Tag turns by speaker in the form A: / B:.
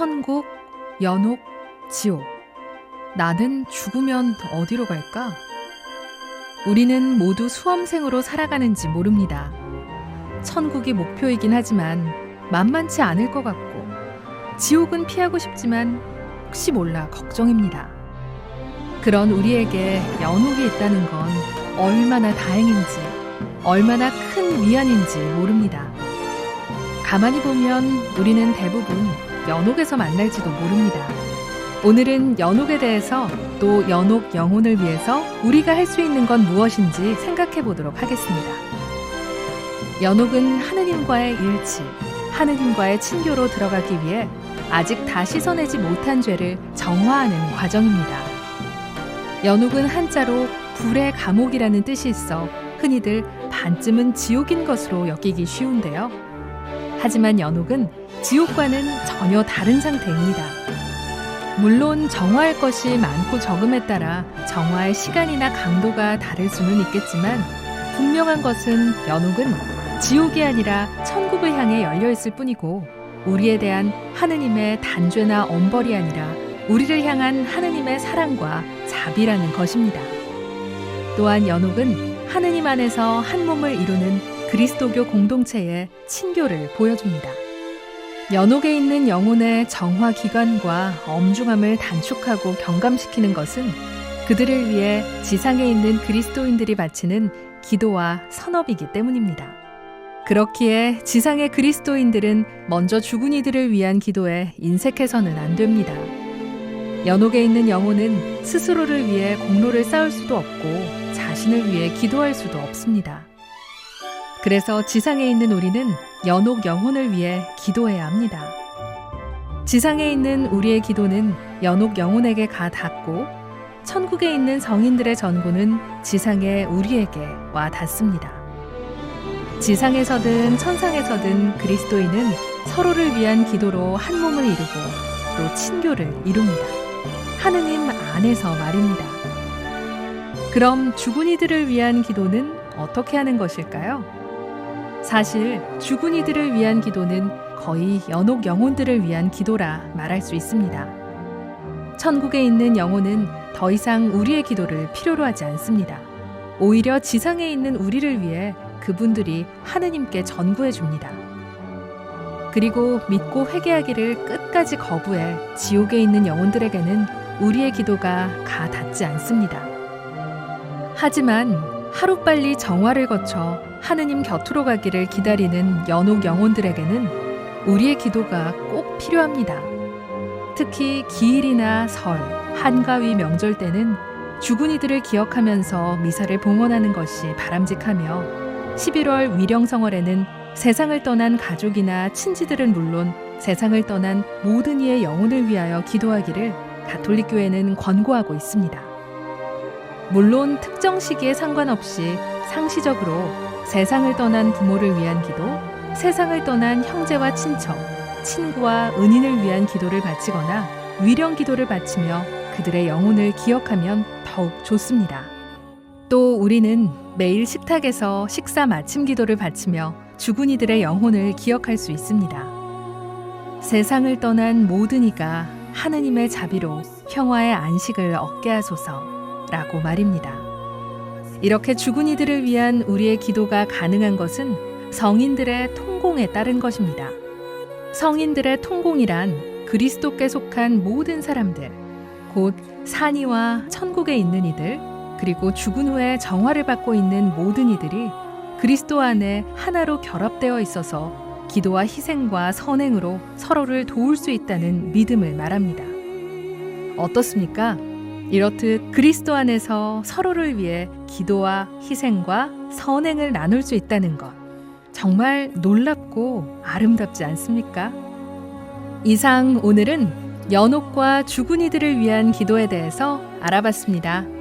A: 천국, 연옥, 지옥. 나는 죽으면 어디로 갈까? 우리는 모두 수험생으로 살아가는지 모릅니다. 천국이 목표이긴 하지만 만만치 않을 것 같고, 지옥은 피하고 싶지만 혹시 몰라 걱정입니다. 그런 우리에게 연옥이 있다는 건 얼마나 다행인지, 얼마나 큰 위안인지 모릅니다. 가만히 보면 우리는 대부분 연옥에서 만날지도 모릅니다. 오늘은 연옥에 대해서 또 연옥 영혼을 위해서 우리가 할 수 있는 건 무엇인지 생각해 보도록 하겠습니다. 연옥은 하느님과의 일치, 하느님과의 친교로 들어가기 위해 아직 다 씻어내지 못한 죄를 정화하는 과정입니다. 연옥은 한자로 불의 감옥이라는 뜻이 있어 흔히들 반쯤은 지옥인 것으로 여기기 쉬운데요. 하지만 연옥은 지옥과는 전혀 다른 상태입니다. 물론 정화할 것이 많고 적음에 따라 정화의 시간이나 강도가 다를 수는 있겠지만 분명한 것은 연옥은 지옥이 아니라 천국을 향해 열려 있을 뿐이고 우리에 대한 하느님의 단죄나 엄벌이 아니라 우리를 향한 하느님의 사랑과 자비라는 것입니다. 또한 연옥은 하느님 안에서 한 몸을 이루는 그리스도교 공동체의 친교를 보여줍니다. 연옥에 있는 영혼의 정화 기간과 엄중함을 단축하고 경감시키는 것은 그들을 위해 지상에 있는 그리스도인들이 바치는 기도와 선업이기 때문입니다. 그렇기에 지상의 그리스도인들은 먼저 죽은 이들을 위한 기도에 인색해서는 안 됩니다. 연옥에 있는 영혼은 스스로를 위해 공로를 쌓을 수도 없고 자신을 위해 기도할 수도 없습니다. 그래서 지상에 있는 우리는 연옥 영혼을 위해 기도해야 합니다. 지상에 있는 우리의 기도는 연옥 영혼에게 가 닿고 천국에 있는 성인들의 전구는 지상의 우리에게 와 닿습니다. 지상에서든 천상에서든 그리스도인은 서로를 위한 기도로 한 몸을 이루고 또 친교를 이룹니다. 하느님 안에서 말입니다. 그럼 죽은 이들을 위한 기도는 어떻게 하는 것일까요? 사실 죽은 이들을 위한 기도는 거의 연옥 영혼들을 위한 기도라 말할 수 있습니다. 천국에 있는 영혼은 더 이상 우리의 기도를 필요로 하지 않습니다. 오히려 지상에 있는 우리를 위해 그분들이 하느님께 전구해 줍니다. 그리고 믿고 회개하기를 끝까지 거부해 지옥에 있는 영혼들에게는 우리의 기도가 가 닿지 않습니다. 하지만 하루빨리 정화를 거쳐 하느님 곁으로 가기를 기다리는 연옥 영혼들에게는 우리의 기도가 꼭 필요합니다. 특히 기일이나 설, 한가위 명절 때는 죽은 이들을 기억하면서 미사를 봉헌하는 것이 바람직하며 11월 위령성월에는 세상을 떠난 가족이나 친지들은 물론 세상을 떠난 모든 이의 영혼을 위하여 기도하기를 가톨릭 교회는 권고하고 있습니다. 물론 특정 시기에 상관없이 상시적으로 세상을 떠난 부모를 위한 기도, 세상을 떠난 형제와 친척, 친구와 은인을 위한 기도를 바치거나 위령 기도를 바치며 그들의 영혼을 기억하면 더욱 좋습니다. 또 우리는 매일 식탁에서 식사 마침 기도를 바치며 죽은 이들의 영혼을 기억할 수 있습니다. 세상을 떠난 모든 이가 하느님의 자비로 평화의 안식을 얻게 하소서 라고 말입니다. 이렇게 죽은 이들을 위한 우리의 기도가 가능한 것은 성인들의 통공에 따른 것입니다. 성인들의 통공이란 그리스도께 속한 모든 사람들, 곧 산이와 천국에 있는 이들, 그리고 죽은 후에 정화를 받고 있는 모든 이들이 그리스도 안에 하나로 결합되어 있어서 기도와 희생과 선행으로 서로를 도울 수 있다는 믿음을 말합니다. 어떻습니까? 이렇듯 그리스도 안에서 서로를 위해 기도와 희생과 선행을 나눌 수 있다는 것. 정말 놀랍고 아름답지 않습니까? 이상 오늘은 연옥과 죽은 이들을 위한 기도에 대해서 알아봤습니다.